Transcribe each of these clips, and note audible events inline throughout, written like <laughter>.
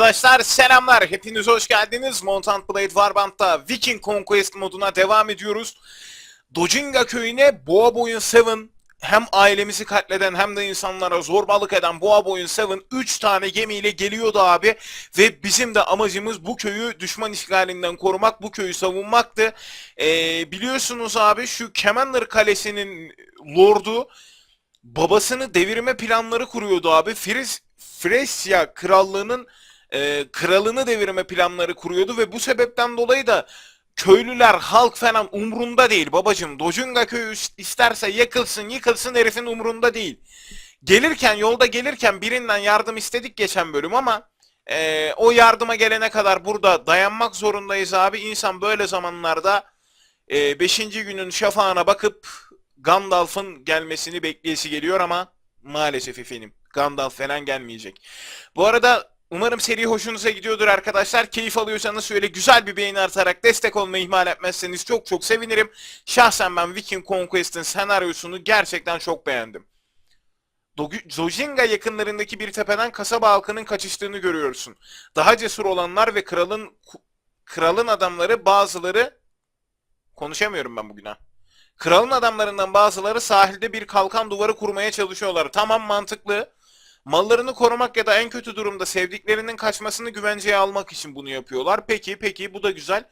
Arkadaşlar selamlar. Hepiniz hoş geldiniz. Montant Blade Warband'da Viking Conquest moduna devam ediyoruz. Dojinga köyüne Boğa Boyun 7 hem ailemizi katleden hem de insanlara zorbalık eden Boğa Boyun 7 3 tane gemiyle geliyordu abi. Ve bizim de amacımız bu köyü düşman işgalinden korumak, bu köyü savunmaktı. Ee, biliyorsunuz abi şu Kemenler Kalesi'nin lordu babasını devirme planları kuruyordu abi. Friz, Fresya krallığının e, kralını devirme planları kuruyordu ve bu sebepten dolayı da köylüler, halk falan umrunda değil babacım. Dojunga köyü isterse yakılsın, yıkılsın herifin umrunda değil. Gelirken, yolda gelirken birinden yardım istedik geçen bölüm ama e, o yardıma gelene kadar burada dayanmak zorundayız abi. İnsan böyle zamanlarda 5. günün şafağına bakıp Gandalf'ın gelmesini bekleyesi geliyor ama maalesef efendim Gandalf falan gelmeyecek. Bu arada umarım seri hoşunuza gidiyordur arkadaşlar. Keyif alıyorsanız şöyle güzel bir beğeni atarak destek olmayı ihmal etmezseniz çok çok sevinirim. Şahsen ben Viking Conquest'in senaryosunu gerçekten çok beğendim. Zojinga yakınlarındaki bir tepeden kasaba halkının kaçıştığını görüyorsun. Daha cesur olanlar ve kralın kralın adamları bazıları konuşamıyorum ben bugün ha. Kralın adamlarından bazıları sahilde bir kalkan duvarı kurmaya çalışıyorlar. Tamam mantıklı. Mallarını korumak ya da en kötü durumda sevdiklerinin kaçmasını güvenceye almak için bunu yapıyorlar. Peki peki bu da güzel.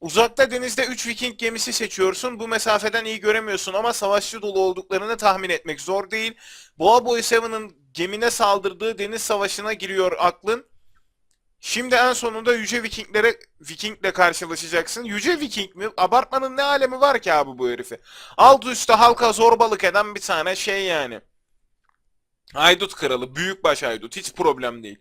Uzakta denizde 3 Viking gemisi seçiyorsun. Bu mesafeden iyi göremiyorsun ama savaşçı dolu olduklarını tahmin etmek zor değil. Boğa Boy Seven'ın gemine saldırdığı deniz savaşına giriyor aklın. Şimdi en sonunda Yüce Vikinglere Vikingle karşılaşacaksın. Yüce Viking mi? Abartmanın ne alemi var ki abi bu herifi? Alt üstte halka zorbalık eden bir tane şey yani. Haydut kralı, büyükbaş haydut, hiç problem değil.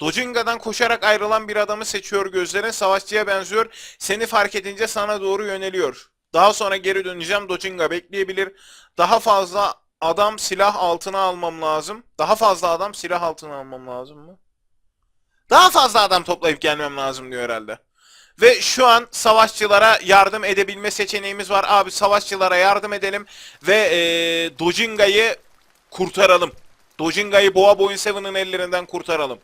Dojinga'dan koşarak ayrılan bir adamı seçiyor gözlerin, savaşçıya benziyor. Seni fark edince sana doğru yöneliyor. Daha sonra geri döneceğim, Dojinga bekleyebilir. Daha fazla adam silah altına almam lazım. Daha fazla adam silah altına almam lazım mı? Daha fazla adam toplayıp gelmem lazım diyor herhalde. Ve şu an savaşçılara yardım edebilme seçeneğimiz var. Abi savaşçılara yardım edelim ve ee, Dojinga'yı kurtaralım. Dojinga'yı Boğa Boyun Seven'ın ellerinden kurtaralım.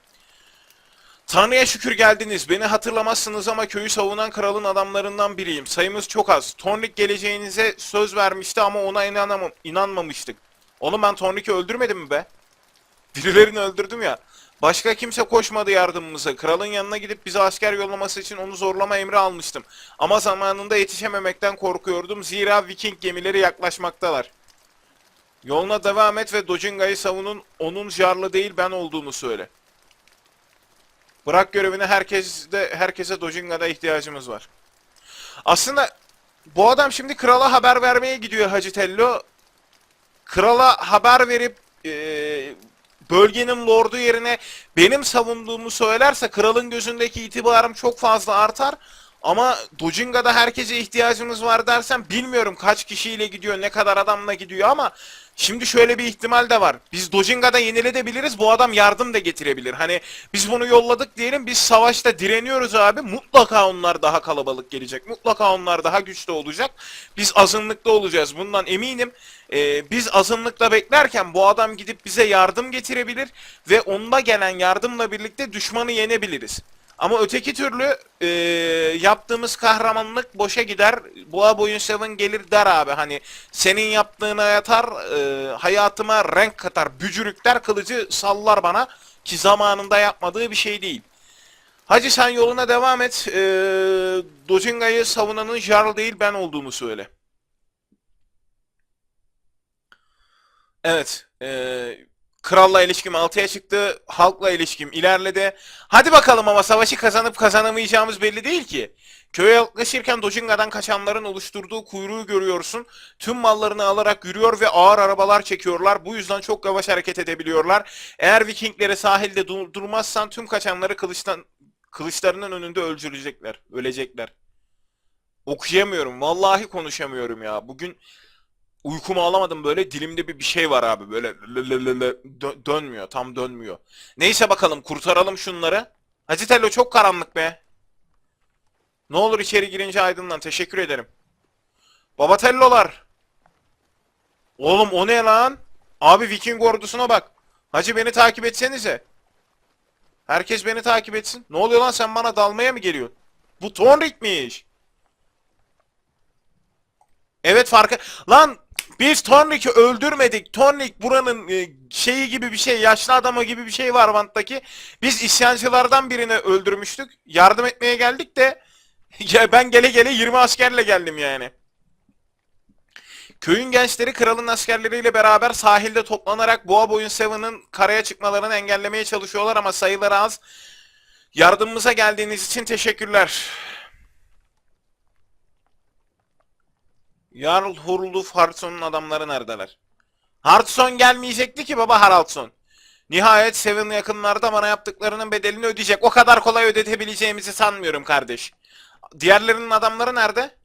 Tanrı'ya şükür geldiniz. Beni hatırlamazsınız ama köyü savunan kralın adamlarından biriyim. Sayımız çok az. Tornik geleceğinize söz vermişti ama ona inanamam inanmamıştık. Oğlum ben Tornik'i öldürmedim mi be? Birilerini öldürdüm ya. Başka kimse koşmadı yardımımıza. Kralın yanına gidip bize asker yollaması için onu zorlama emri almıştım. Ama zamanında yetişememekten korkuyordum. Zira Viking gemileri yaklaşmaktalar. Yoluna devam et ve Dojinga'yı savunun. Onun jarlı değil ben olduğumu söyle. Bırak görevini herkes de herkese Dojinga'da ihtiyacımız var. Aslında bu adam şimdi krala haber vermeye gidiyor Hacı Tello. Krala haber verip eee, bölgenin lordu yerine benim savunduğumu söylerse kralın gözündeki itibarım çok fazla artar. Ama Dojinga'da herkese ihtiyacımız var dersen bilmiyorum kaç kişiyle gidiyor, ne kadar adamla gidiyor ama şimdi şöyle bir ihtimal de var. Biz Dojinga'da yeniledebiliriz, bu adam yardım da getirebilir. Hani biz bunu yolladık diyelim, biz savaşta direniyoruz abi. Mutlaka onlar daha kalabalık gelecek. Mutlaka onlar daha güçlü olacak. Biz azınlıkta olacağız. Bundan eminim. Ee, biz azınlıkta beklerken bu adam gidip bize yardım getirebilir ve onda gelen yardımla birlikte düşmanı yenebiliriz. Ama öteki türlü e, yaptığımız kahramanlık boşa gider. Boğa boyun seven gelir der abi. Hani senin yaptığına yatar, e, hayatıma renk katar, bücürükler kılıcı sallar bana. Ki zamanında yapmadığı bir şey değil. Hacı sen yoluna devam et. E, Dojinga'yı savunanın Jarl değil ben olduğumu söyle. Evet. E, kralla ilişkim altıya çıktı. Halkla ilişkim ilerledi. Hadi bakalım ama savaşı kazanıp kazanamayacağımız belli değil ki. Köye yaklaşırken Dojinga'dan kaçanların oluşturduğu kuyruğu görüyorsun. Tüm mallarını alarak yürüyor ve ağır arabalar çekiyorlar. Bu yüzden çok yavaş hareket edebiliyorlar. Eğer Vikingleri sahilde dur- durmazsan tüm kaçanları kılıçtan kılıçlarının önünde öldürecekler. Ölecekler. Okuyamıyorum. Vallahi konuşamıyorum ya. Bugün uykumu alamadım böyle dilimde bir bir şey var abi böyle lö- dö- dönmüyor tam dönmüyor. Neyse bakalım kurtaralım şunları. Hacı Tello çok karanlık be. Ne olur içeri girince aydınlan teşekkür ederim. Baba Tellolar. Oğlum o ne lan? Abi Viking ordusuna bak. Hacı beni takip etsenize. Herkes beni takip etsin. Ne oluyor lan sen bana dalmaya mı geliyorsun? Bu Tonrik'miş. Evet farkı... Lan biz Tonrik'i öldürmedik. Tonrik buranın e, şeyi gibi bir şey, yaşlı adamı gibi bir şey var Vant'taki. Biz isyancılardan birini öldürmüştük. Yardım etmeye geldik de <laughs> ben gele gele 20 askerle geldim yani. Köyün gençleri kralın askerleriyle beraber sahilde toplanarak Boğa Boyun Seven'ın karaya çıkmalarını engellemeye çalışıyorlar ama sayıları az. Yardımımıza geldiğiniz için teşekkürler. Jarl Hurluf Hartson'un adamları neredeler? Hartson gelmeyecekti ki baba Haraldsson. Nihayet Seven yakınlarda bana yaptıklarının bedelini ödeyecek. O kadar kolay ödetebileceğimizi sanmıyorum kardeş. Diğerlerinin adamları nerede?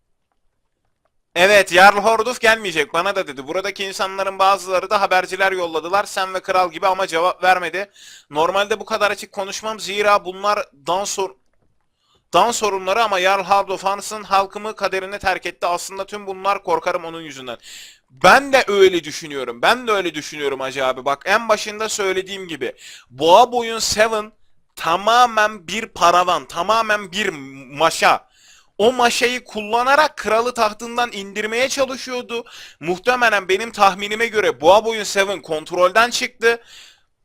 Evet, Jarl Horduf gelmeyecek bana da dedi. Buradaki insanların bazıları da haberciler yolladılar. Sen ve kral gibi ama cevap vermedi. Normalde bu kadar açık konuşmam zira bunlar dan sor dan sorunları ama Jarl Horduf Hans'ın halkımı kaderine terk etti. Aslında tüm bunlar korkarım onun yüzünden. Ben de öyle düşünüyorum. Ben de öyle düşünüyorum Hacı abi. Bak en başında söylediğim gibi. Boğa boyun Seven tamamen bir paravan. Tamamen bir maşa o maşayı kullanarak kralı tahtından indirmeye çalışıyordu. Muhtemelen benim tahminime göre Boğa Boyun Seven kontrolden çıktı.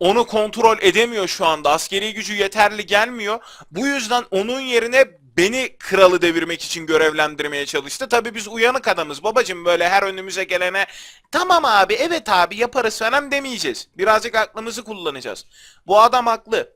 Onu kontrol edemiyor şu anda. Askeri gücü yeterli gelmiyor. Bu yüzden onun yerine beni kralı devirmek için görevlendirmeye çalıştı. Tabii biz uyanık adamız. Babacım böyle her önümüze gelene tamam abi evet abi yaparız falan demeyeceğiz. Birazcık aklımızı kullanacağız. Bu adam haklı.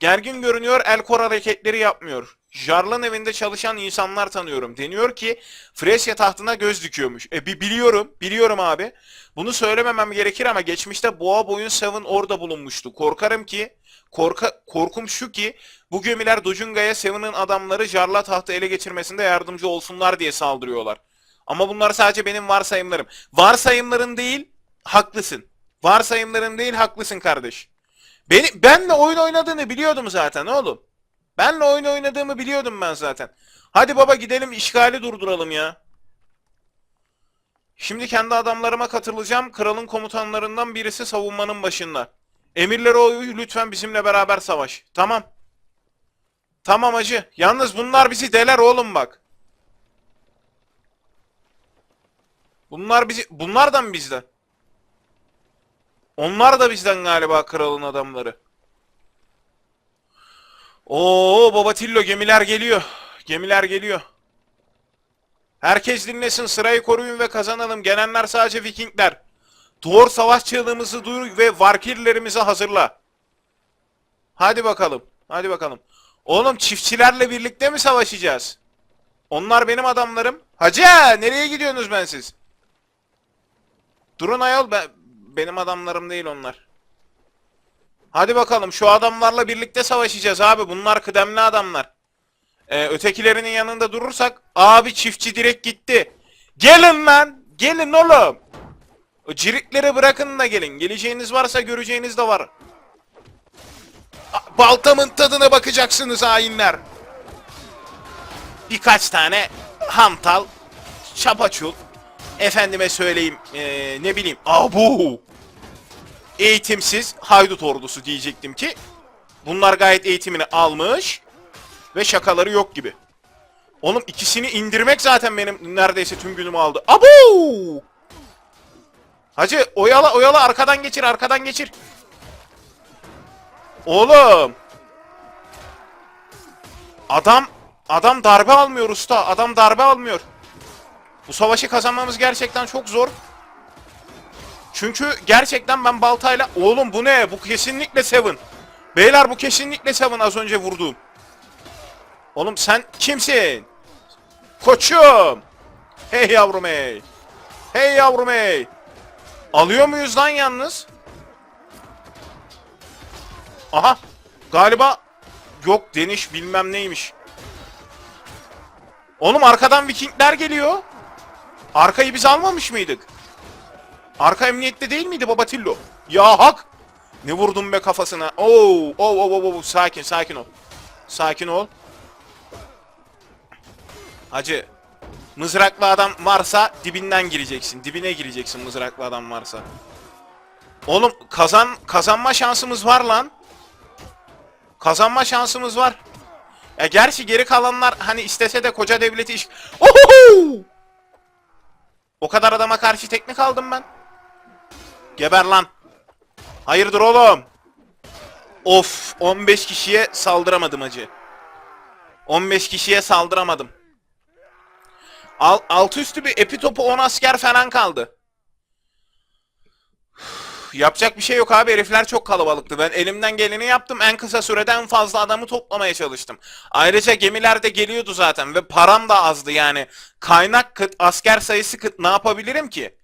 Gergin görünüyor, el kor hareketleri yapmıyor. Jarl'ın evinde çalışan insanlar tanıyorum. Deniyor ki Fresya tahtına göz dikiyormuş. E bi- biliyorum, biliyorum abi. Bunu söylememem gerekir ama geçmişte Boğa Boyun Seven orada bulunmuştu. Korkarım ki, korka, korkum şu ki bu gemiler Dojunga'ya Seven'ın adamları Jarl'a tahtı ele geçirmesinde yardımcı olsunlar diye saldırıyorlar. Ama bunlar sadece benim varsayımlarım. Varsayımların değil, haklısın. Varsayımların değil, haklısın kardeş. Beni, benle oyun oynadığını biliyordum zaten oğlum. Benle oyun oynadığımı biliyordum ben zaten. Hadi baba gidelim işgali durduralım ya. Şimdi kendi adamlarıma katılacağım. Kralın komutanlarından birisi savunmanın başında. Emirlere uy lütfen bizimle beraber savaş. Tamam. Tamam hacı. Yalnız bunlar bizi deler oğlum bak. Bunlar bizi... Bunlar da mı bizden? Onlar da bizden galiba kralın adamları. Oo Baba Tillo gemiler geliyor. Gemiler geliyor. Herkes dinlesin sırayı koruyun ve kazanalım. Gelenler sadece Vikingler. Thor savaş çığlığımızı duyur ve Valkyrie'lerimizi hazırla. Hadi bakalım. Hadi bakalım. Oğlum çiftçilerle birlikte mi savaşacağız? Onlar benim adamlarım. Hacı nereye gidiyorsunuz ben siz? Durun ayol ben, benim adamlarım değil onlar. Hadi bakalım şu adamlarla birlikte savaşacağız abi. Bunlar kıdemli adamlar. Ee, ötekilerinin yanında durursak abi çiftçi direkt gitti. Gelin lan. Gelin oğlum. O cirikleri bırakın da gelin. Geleceğiniz varsa göreceğiniz de var. Baltamın tadına bakacaksınız hainler. Birkaç tane hantal, çapaçul, efendime söyleyeyim ee, ne bileyim abu eğitimsiz haydut ordusu diyecektim ki bunlar gayet eğitimini almış ve şakaları yok gibi. Oğlum ikisini indirmek zaten benim neredeyse tüm günümü aldı. Abu! Hacı oyala oyala arkadan geçir arkadan geçir. Oğlum. Adam adam darbe almıyor usta. Adam darbe almıyor. Bu savaşı kazanmamız gerçekten çok zor. Çünkü gerçekten ben baltayla... Oğlum bu ne? Bu kesinlikle Seven. Beyler bu kesinlikle Seven az önce vurduğum. Oğlum sen kimsin? Koçum. Hey yavrum hey. Hey yavrum hey. Alıyor muyuz lan yalnız? Aha. Galiba yok deniş bilmem neymiş. Oğlum arkadan Vikingler geliyor. Arkayı biz almamış mıydık? Arka emniyette değil miydi Baba Tillo? Ya hak! Ne vurdum be kafasına? Oo, oo, oo, oo, oo, sakin, sakin ol. Sakin ol. Hacı, mızraklı adam varsa dibinden gireceksin. Dibine gireceksin mızraklı adam varsa. Oğlum kazan kazanma şansımız var lan. Kazanma şansımız var. Ya gerçi geri kalanlar hani istese de koca devleti iş... Ohoho! O kadar adama karşı teknik aldım ben. Geber lan. Hayırdır oğlum? Of 15 kişiye saldıramadım acı. 15 kişiye saldıramadım. Al, altı üstü bir epi topu 10 asker falan kaldı. Yapacak bir şey yok abi herifler çok kalabalıktı. Ben elimden geleni yaptım. En kısa sürede en fazla adamı toplamaya çalıştım. Ayrıca gemiler de geliyordu zaten ve param da azdı yani. Kaynak kıt, asker sayısı kıt ne yapabilirim ki?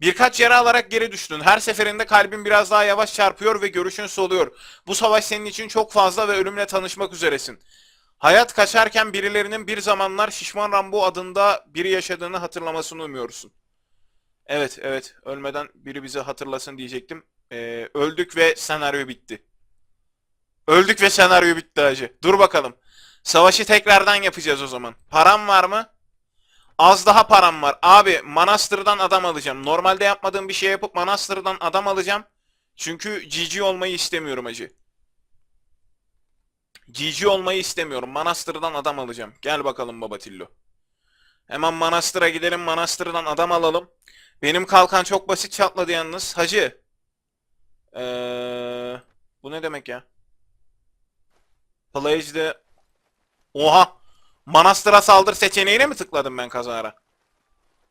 Birkaç yara alarak geri düştün. Her seferinde kalbin biraz daha yavaş çarpıyor ve görüşün soluyor. Bu savaş senin için çok fazla ve ölümle tanışmak üzeresin. Hayat kaçarken birilerinin bir zamanlar Şişman Rambo adında biri yaşadığını hatırlamasını umuyorsun. Evet, evet. Ölmeden biri bizi hatırlasın diyecektim. Ee, öldük ve senaryo bitti. Öldük ve senaryo bitti hacı. Dur bakalım. Savaşı tekrardan yapacağız o zaman. Param var mı? Az daha param var. Abi Manastır'dan adam alacağım. Normalde yapmadığım bir şey yapıp Manastır'dan adam alacağım. Çünkü GG olmayı istemiyorum hacı. GG olmayı istemiyorum. Manastır'dan adam alacağım. Gel bakalım Babatillo. Hemen Manastır'a gidelim. Manastır'dan adam alalım. Benim kalkan çok basit çatladı yalnız. Hacı. Ee, bu ne demek ya? Plage'de... Oha! Manastır'a saldır seçeneğine mi tıkladım ben kazara?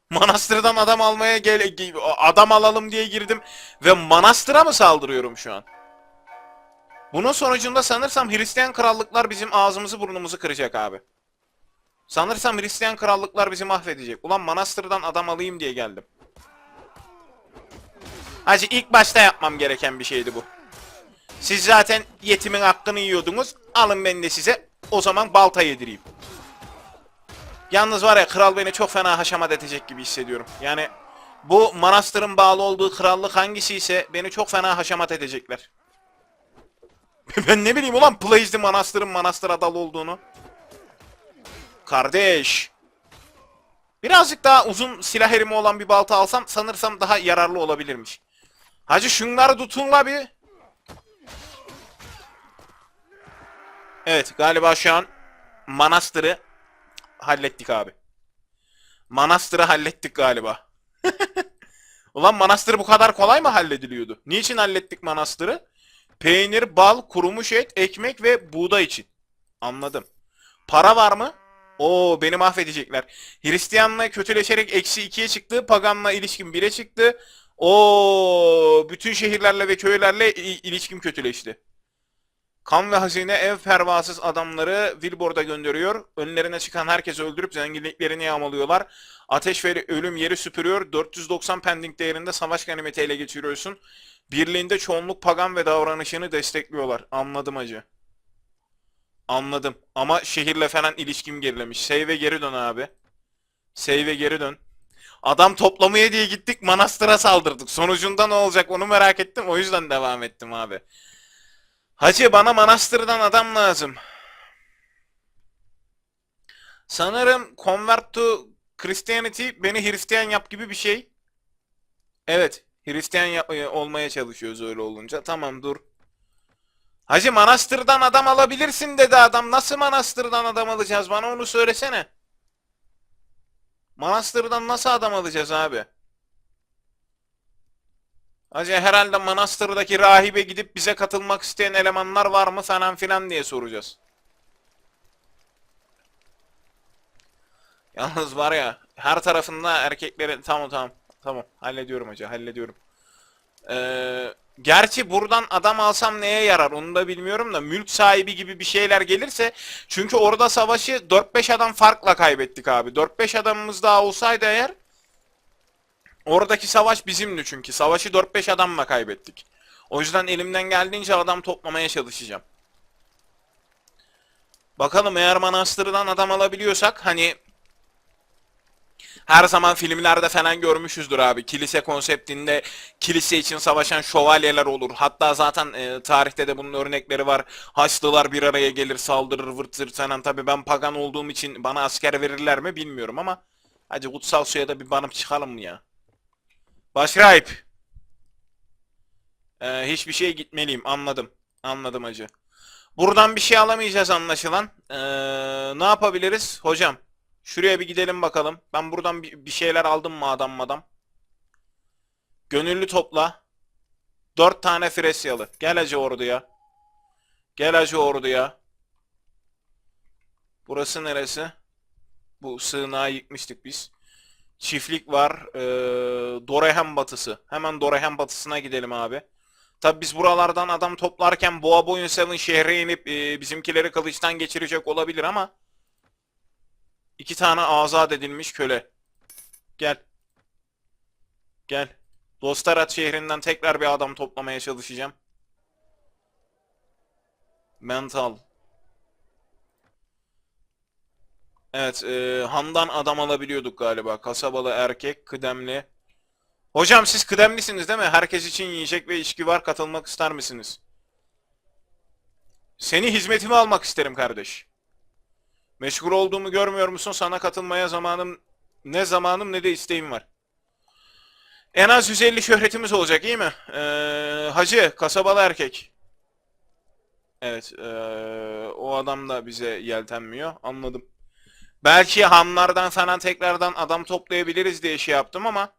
Manastır'dan adam almaya gel ge- adam alalım diye girdim ve Manastır'a mı saldırıyorum şu an? Bunun sonucunda sanırsam Hristiyan krallıklar bizim ağzımızı burnumuzu kıracak abi. Sanırsam Hristiyan krallıklar bizi mahvedecek. Ulan Manastır'dan adam alayım diye geldim. Hacı ilk başta yapmam gereken bir şeydi bu. Siz zaten yetimin hakkını yiyordunuz. Alın ben de size o zaman balta yedireyim. Yalnız var ya kral beni çok fena haşamat edecek gibi hissediyorum. Yani bu manastırın bağlı olduğu krallık hangisi ise beni çok fena haşamat edecekler. <laughs> ben ne bileyim ulan Place'li manastırın manastır adalı olduğunu. Kardeş. Birazcık daha uzun silah erimi olan bir balta alsam sanırsam daha yararlı olabilirmiş. Hacı şunları tutun la bir. Evet galiba şu an manastırı hallettik abi. Manastırı hallettik galiba. <laughs> Ulan manastır bu kadar kolay mı hallediliyordu? Niçin hallettik manastırı? Peynir, bal, kurumuş et, ekmek ve buğday için. Anladım. Para var mı? Oo beni mahvedecekler. Hristiyanla kötüleşerek eksi ikiye çıktı. Paganla ilişkim bire çıktı. Oo bütün şehirlerle ve köylerle i- ilişkim kötüleşti. Kan ve hazine ev pervasız adamları Wilbor'da gönderiyor. Önlerine çıkan herkesi öldürüp zenginliklerini yağmalıyorlar. Ateş ve ölüm yeri süpürüyor. 490 pending değerinde savaş ganimeti ele geçiriyorsun. Birliğinde çoğunluk pagan ve davranışını destekliyorlar. Anladım acı. Anladım. Ama şehirle falan ilişkim gerilemiş. Save'e geri dön abi. Save'e geri dön. Adam toplamaya diye gittik manastıra saldırdık. Sonucunda ne olacak onu merak ettim. O yüzden devam ettim abi. Hacı bana manastırdan adam lazım. Sanırım Convert to Christianity beni Hristiyan yap gibi bir şey. Evet. Hristiyan e, olmaya çalışıyoruz öyle olunca. Tamam dur. Hacı manastırdan adam alabilirsin dedi adam. Nasıl manastırdan adam alacağız? Bana onu söylesene. Manastırdan nasıl adam alacağız abi? Hacı herhalde manastırdaki rahibe gidip bize katılmak isteyen elemanlar var mı falan filan diye soracağız. Yalnız var ya her tarafında erkekleri tamam tamam tamam hallediyorum hacı hallediyorum. Ee, gerçi buradan adam alsam neye yarar onu da bilmiyorum da mülk sahibi gibi bir şeyler gelirse çünkü orada savaşı 4-5 adam farkla kaybettik abi. 4-5 adamımız daha olsaydı eğer Oradaki savaş bizimdi çünkü. Savaşı 4-5 adamla kaybettik. O yüzden elimden geldiğince adam toplamaya çalışacağım. Bakalım eğer Manastır'dan adam alabiliyorsak hani her zaman filmlerde falan görmüşüzdür abi. Kilise konseptinde kilise için savaşan şövalyeler olur. Hatta zaten e, tarihte de bunun örnekleri var. Haçlılar bir araya gelir saldırır vırt zırt falan. Tabi ben pagan olduğum için bana asker verirler mi bilmiyorum ama. Hadi kutsal suya da bir banıp çıkalım ya? Başrahip. Ee, hiçbir şeye gitmeliyim. Anladım. Anladım hacı. Buradan bir şey alamayacağız anlaşılan. Ee, ne yapabiliriz? Hocam şuraya bir gidelim bakalım. Ben buradan bir şeyler aldım mı adam madam? Gönüllü topla. Dört tane Fresyalı. Gel Hacı Ordu'ya. Gel Hacı Ordu'ya. Burası neresi? Bu sığınağı yıkmıştık biz. Çiftlik var. Ee, Dorehen batısı. Hemen Dorehen batısına gidelim abi. Tabi biz buralardan adam toplarken Boğa Boyun Seven şehre inip e, bizimkileri kılıçtan geçirecek olabilir ama iki tane azat edilmiş köle. Gel. Gel. Dostarat şehrinden tekrar bir adam toplamaya çalışacağım. Mental. Evet, e, Han'dan adam alabiliyorduk galiba. Kasabalı erkek, kıdemli. Hocam siz kıdemlisiniz değil mi? Herkes için yiyecek ve içki var. Katılmak ister misiniz? Seni hizmetime almak isterim kardeş. Meşgul olduğumu görmüyor musun? Sana katılmaya zamanım ne zamanım ne de isteğim var. En az 150 şöhretimiz olacak iyi mi? Ee, hacı, kasabalı erkek. Evet, ee, o adam da bize yeltenmiyor. Anladım. Belki hanlardan falan tekrardan adam toplayabiliriz diye şey yaptım ama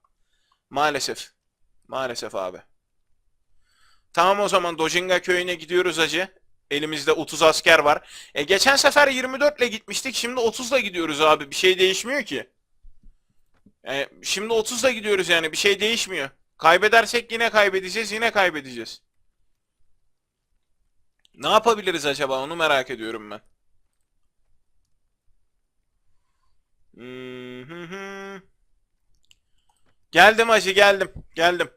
maalesef. Maalesef abi. Tamam o zaman Dojinga köyüne gidiyoruz hacı. Elimizde 30 asker var. E geçen sefer 24 ile gitmiştik. Şimdi 30 ile gidiyoruz abi. Bir şey değişmiyor ki. E, şimdi 30 ile gidiyoruz yani. Bir şey değişmiyor. Kaybedersek yine kaybedeceğiz. Yine kaybedeceğiz. Ne yapabiliriz acaba? Onu merak ediyorum ben. Hmm, hı hı. Geldim hacı geldim. Geldim.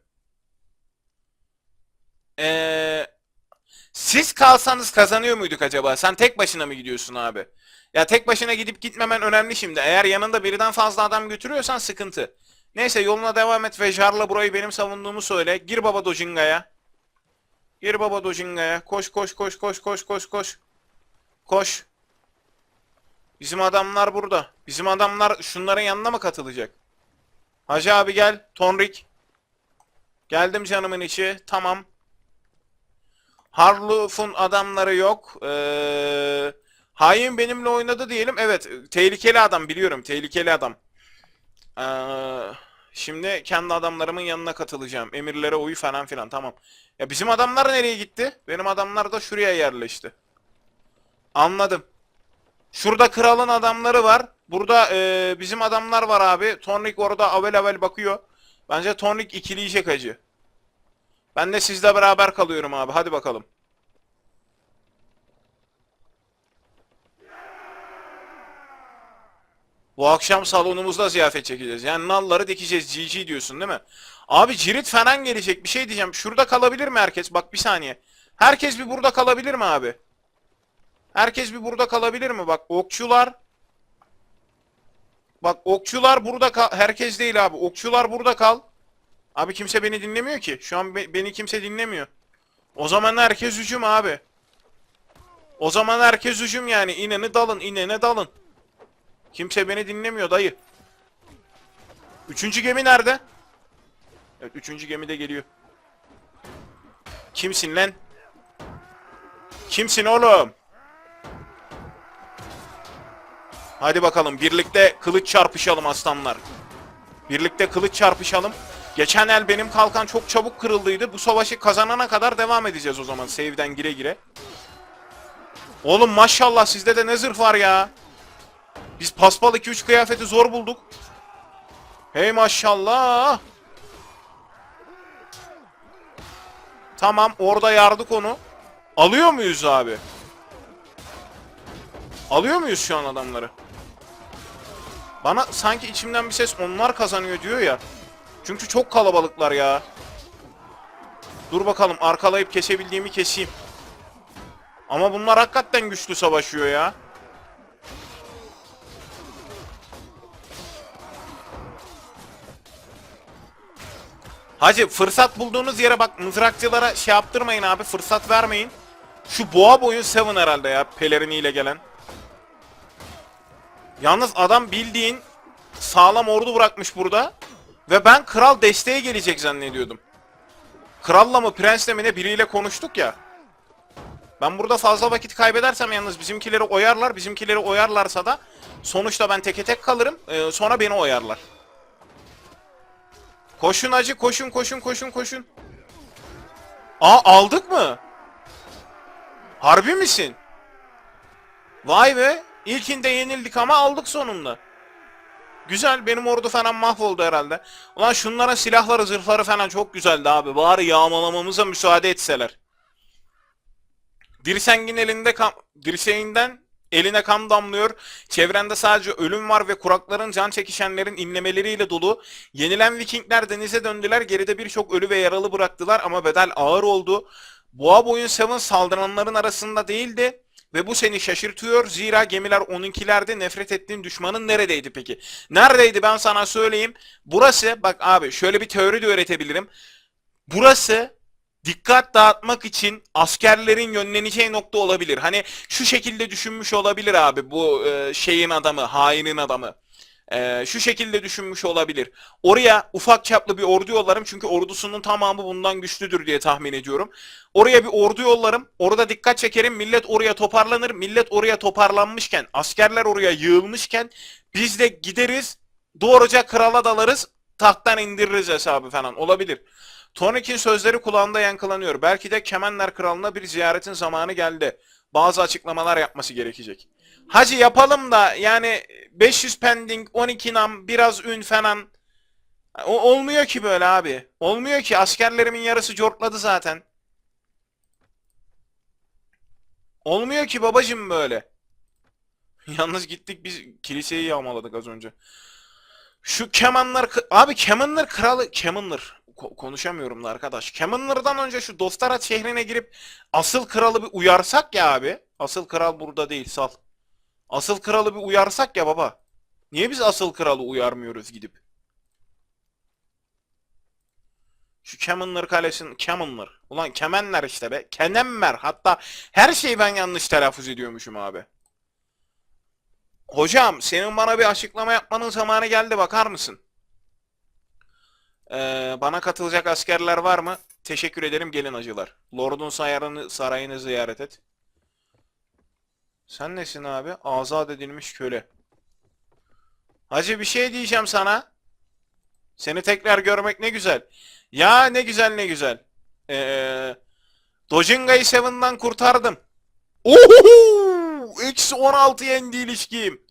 Ee, siz kalsanız kazanıyor muyduk acaba? Sen tek başına mı gidiyorsun abi? Ya tek başına gidip gitmemen önemli şimdi. Eğer yanında birden fazla adam götürüyorsan sıkıntı. Neyse yoluna devam et ve Jar'la burayı benim savunduğumu söyle. Gir baba Dojinga'ya. Gir baba Dojinga'ya. Koş koş koş koş koş koş koş. Koş. Bizim adamlar burada. Bizim adamlar şunların yanına mı katılacak? Hacı abi gel. Tonrik. Geldim canımın içi. Tamam. Harluf'un adamları yok. Ee, hain benimle oynadı diyelim. Evet. Tehlikeli adam biliyorum. Tehlikeli adam. Ee, şimdi kendi adamlarımın yanına katılacağım. Emirlere uy falan filan. Tamam. Ya bizim adamlar nereye gitti? Benim adamlar da şuraya yerleşti. Anladım. Şurada kralın adamları var. Burada e, bizim adamlar var abi. Tonrik orada avel avel bakıyor. Bence Tonrik ikileyecek acı. Ben de sizle beraber kalıyorum abi. Hadi bakalım. Bu akşam salonumuzda ziyafet çekeceğiz. Yani nalları dikeceğiz. GG diyorsun değil mi? Abi cirit falan gelecek. Bir şey diyeceğim. Şurada kalabilir mi herkes? Bak bir saniye. Herkes bir burada kalabilir mi abi? Herkes bir burada kalabilir mi? Bak okçular. Bak okçular burada kal. Herkes değil abi. Okçular burada kal. Abi kimse beni dinlemiyor ki. Şu an be- beni kimse dinlemiyor. O zaman herkes hücum abi. O zaman herkes hücum yani. İnene dalın, inene dalın. Kimse beni dinlemiyor dayı. Üçüncü gemi nerede? Evet üçüncü gemi de geliyor. Kimsin lan? Kimsin oğlum? Hadi bakalım birlikte kılıç çarpışalım aslanlar. Birlikte kılıç çarpışalım. Geçen el benim kalkan çok çabuk kırıldıydı. Bu savaşı kazanana kadar devam edeceğiz o zaman save'den gire gire. Oğlum maşallah sizde de ne zırh var ya. Biz paspal 2-3 kıyafeti zor bulduk. Hey maşallah. Tamam orada yardık onu. Alıyor muyuz abi? Alıyor muyuz şu an adamları? Bana sanki içimden bir ses onlar kazanıyor diyor ya. Çünkü çok kalabalıklar ya. Dur bakalım arkalayıp kesebildiğimi keseyim. Ama bunlar hakikaten güçlü savaşıyor ya. Hacı fırsat bulduğunuz yere bak mızrakçılara şey yaptırmayın abi fırsat vermeyin. Şu boğa boyun Seven herhalde ya peleriniyle gelen. Yalnız adam bildiğin sağlam ordu bırakmış burada. Ve ben kral desteğe gelecek zannediyordum. Kralla mı prensle mi ne biriyle konuştuk ya. Ben burada fazla vakit kaybedersem yalnız bizimkileri oyarlar. Bizimkileri oyarlarsa da sonuçta ben teke tek kalırım. Ee, sonra beni oyarlar. Koşun acı koşun koşun koşun koşun. Aa aldık mı? Harbi misin? Vay be. İlkinde yenildik ama aldık sonunda. Güzel benim ordu falan mahvoldu herhalde. Ulan şunların silahları zırhları falan çok güzeldi abi. Bari yağmalamamıza müsaade etseler. Dirsengin elinde kan, dirseğinden eline kan damlıyor. Çevrende sadece ölüm var ve kurakların can çekişenlerin inlemeleriyle dolu. Yenilen Vikingler denize döndüler. Geride birçok ölü ve yaralı bıraktılar ama bedel ağır oldu. Boğa boyun Seven saldıranların arasında değildi. Ve bu seni şaşırtıyor. Zira gemiler onunkilerde nefret ettiğin düşmanın neredeydi peki? Neredeydi ben sana söyleyeyim. Burası bak abi şöyle bir teori de öğretebilirim. Burası dikkat dağıtmak için askerlerin yönleneceği nokta olabilir. Hani şu şekilde düşünmüş olabilir abi bu e, şeyin adamı, hainin adamı. E, şu şekilde düşünmüş olabilir. Oraya ufak çaplı bir ordu yollarım çünkü ordusunun tamamı bundan güçlüdür diye tahmin ediyorum. Oraya bir ordu yollarım. Orada dikkat çekerim. Millet oraya toparlanır. Millet oraya toparlanmışken, askerler oraya yığılmışken biz de gideriz. Doğruca krala dalarız. Tahttan indiririz hesabı falan. Olabilir. Tonik'in sözleri kulağında yankılanıyor. Belki de Kemenler Kralı'na bir ziyaretin zamanı geldi. Bazı açıklamalar yapması gerekecek. Hacı yapalım da yani 500 pending, 12 nam, biraz ün falan. O, olmuyor ki böyle abi. Olmuyor ki. Askerlerimin yarısı cortladı zaten. Olmuyor ki babacım böyle. <laughs> Yalnız gittik biz kiliseyi yağmaladık az önce. Şu Kemanlar... Abi Kemanlar kralı... Kemanlar... Ko- konuşamıyorum da arkadaş. Kemanlar'dan önce şu Dostarat şehrine girip asıl kralı bir uyarsak ya abi. Asıl kral burada değil sal. Asıl kralı bir uyarsak ya baba. Niye biz asıl kralı uyarmıyoruz gidip? Şu Kemanlar kalesinin Kemanlar. Ulan Kemenler işte be. Kenemmer. Hatta her şeyi ben yanlış telaffuz ediyormuşum abi. Hocam senin bana bir açıklama yapmanın zamanı geldi bakar mısın? Ee, bana katılacak askerler var mı? Teşekkür ederim gelin acılar. Lord'un sarayını, sarayını ziyaret et. Sen nesin abi? Azat edilmiş köle. Hacı bir şey diyeceğim sana. Seni tekrar görmek ne güzel. Ya ne güzel ne güzel. Ee, Dojinga'yı Seven'dan kurtardım. Oho! Eksi 16 yendi ilişkim.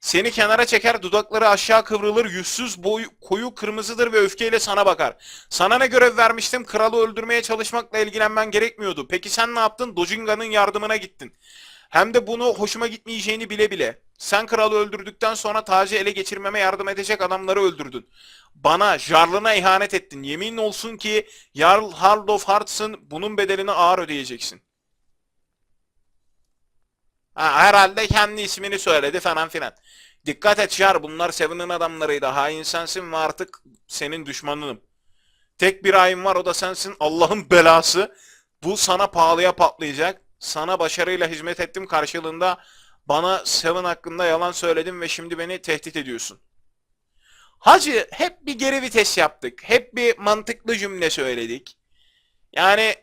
Seni kenara çeker, dudakları aşağı kıvrılır, yüzsüz boyu koyu kırmızıdır ve öfkeyle sana bakar. Sana ne görev vermiştim? Kralı öldürmeye çalışmakla ilgilenmen gerekmiyordu. Peki sen ne yaptın? Dojinga'nın yardımına gittin. Hem de bunu hoşuma gitmeyeceğini bile bile. Sen kralı öldürdükten sonra tacı ele geçirmeme yardım edecek adamları öldürdün. Bana, Jarl'ına ihanet ettin. Yemin olsun ki Jarl Hard of Hearts'ın bunun bedelini ağır ödeyeceksin. Ha, herhalde kendi ismini söyledi falan filan. Dikkat et Jar bunlar Seven'ın adamlarıydı. Hain sensin ve artık senin düşmanınım. Tek bir hain var o da sensin Allah'ın belası. Bu sana pahalıya patlayacak. Sana başarıyla hizmet ettim karşılığında bana Seven hakkında yalan söyledin ve şimdi beni tehdit ediyorsun. Hacı hep bir geri vites yaptık. Hep bir mantıklı cümle söyledik. Yani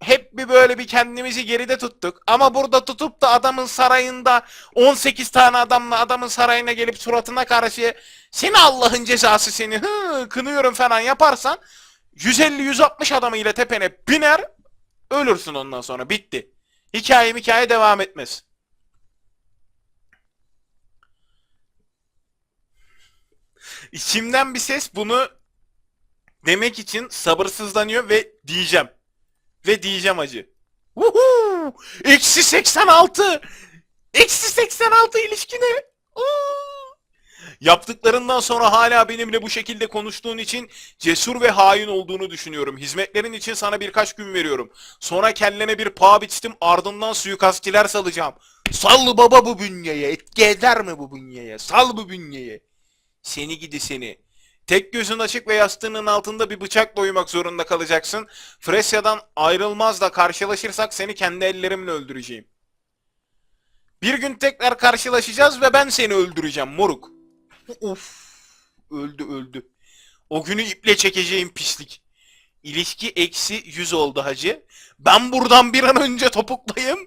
hep bir böyle bir kendimizi geride tuttuk. Ama burada tutup da adamın sarayında 18 tane adamla adamın sarayına gelip suratına karşı seni Allah'ın cezası seni hı, kınıyorum falan yaparsan 150-160 adamıyla tepene biner ölürsün ondan sonra bitti. Hikaye hikaye devam etmez. İçimden bir ses bunu demek için sabırsızlanıyor ve diyeceğim. Ve diyeceğim acı. Woohoo! Eksi 86! Eksi 86 ilişkine! Uuu! Yaptıklarından sonra hala benimle bu şekilde konuştuğun için cesur ve hain olduğunu düşünüyorum. Hizmetlerin için sana birkaç gün veriyorum. Sonra kellene bir paha biçtim ardından suikastçiler salacağım. Sal baba bu bünyeye. Etki eder mi bu bünyeye? Sal bu bünyeye. Seni gidi seni. Tek gözün açık ve yastığının altında bir bıçakla uyumak zorunda kalacaksın. Fresya'dan ayrılmaz da karşılaşırsak seni kendi ellerimle öldüreceğim. Bir gün tekrar karşılaşacağız ve ben seni öldüreceğim moruk. Of. Öldü öldü. O günü iple çekeceğim pislik. İlişki eksi 100 oldu hacı. Ben buradan bir an önce topuklayayım.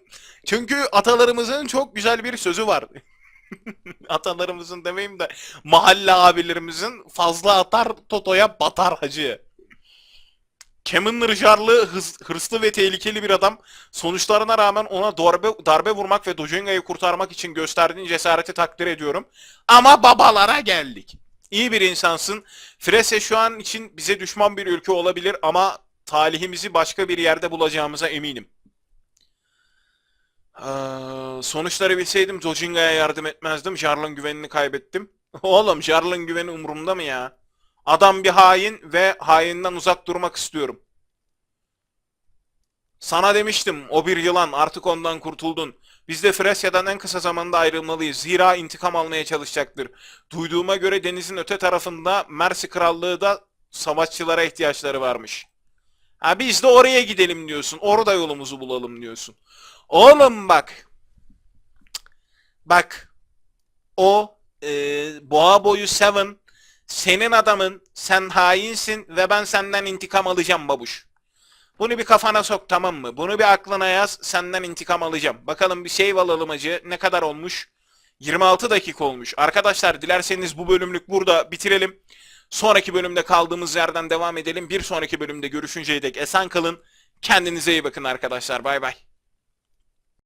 Çünkü atalarımızın çok güzel bir sözü var. <laughs> Atalarımızın demeyeyim de mahalle abilerimizin fazla atar Toto'ya batar hacı. Kemin Rıjarlı hız- hırslı ve tehlikeli bir adam. Sonuçlarına rağmen ona darbe, darbe vurmak ve Dojinga'yı kurtarmak için gösterdiğin cesareti takdir ediyorum. Ama babalara geldik. İyi bir insansın. Frese şu an için bize düşman bir ülke olabilir ama talihimizi başka bir yerde bulacağımıza eminim. Ee, sonuçları bilseydim Dojinga'ya yardım etmezdim. Jarl'ın güvenini kaybettim. <laughs> Oğlum Jarl'ın güveni umurumda mı ya? Adam bir hain ve hainden uzak durmak istiyorum. Sana demiştim o bir yılan artık ondan kurtuldun. Biz de Fresya'dan en kısa zamanda ayrılmalıyız. Zira intikam almaya çalışacaktır. Duyduğuma göre denizin öte tarafında Mersi Krallığı da savaşçılara ihtiyaçları varmış. Ha biz de oraya gidelim diyorsun. Orada yolumuzu bulalım diyorsun. Oğlum bak. Bak. O e, boğa boyu Seven senin adamın, sen hainsin ve ben senden intikam alacağım babuş. Bunu bir kafana sok tamam mı? Bunu bir aklına yaz, senden intikam alacağım. Bakalım bir şey alalım acı. Ne kadar olmuş? 26 dakika olmuş. Arkadaşlar dilerseniz bu bölümlük burada bitirelim. Sonraki bölümde kaldığımız yerden devam edelim. Bir sonraki bölümde görüşünceye dek esen kalın. Kendinize iyi bakın arkadaşlar. Bay bay.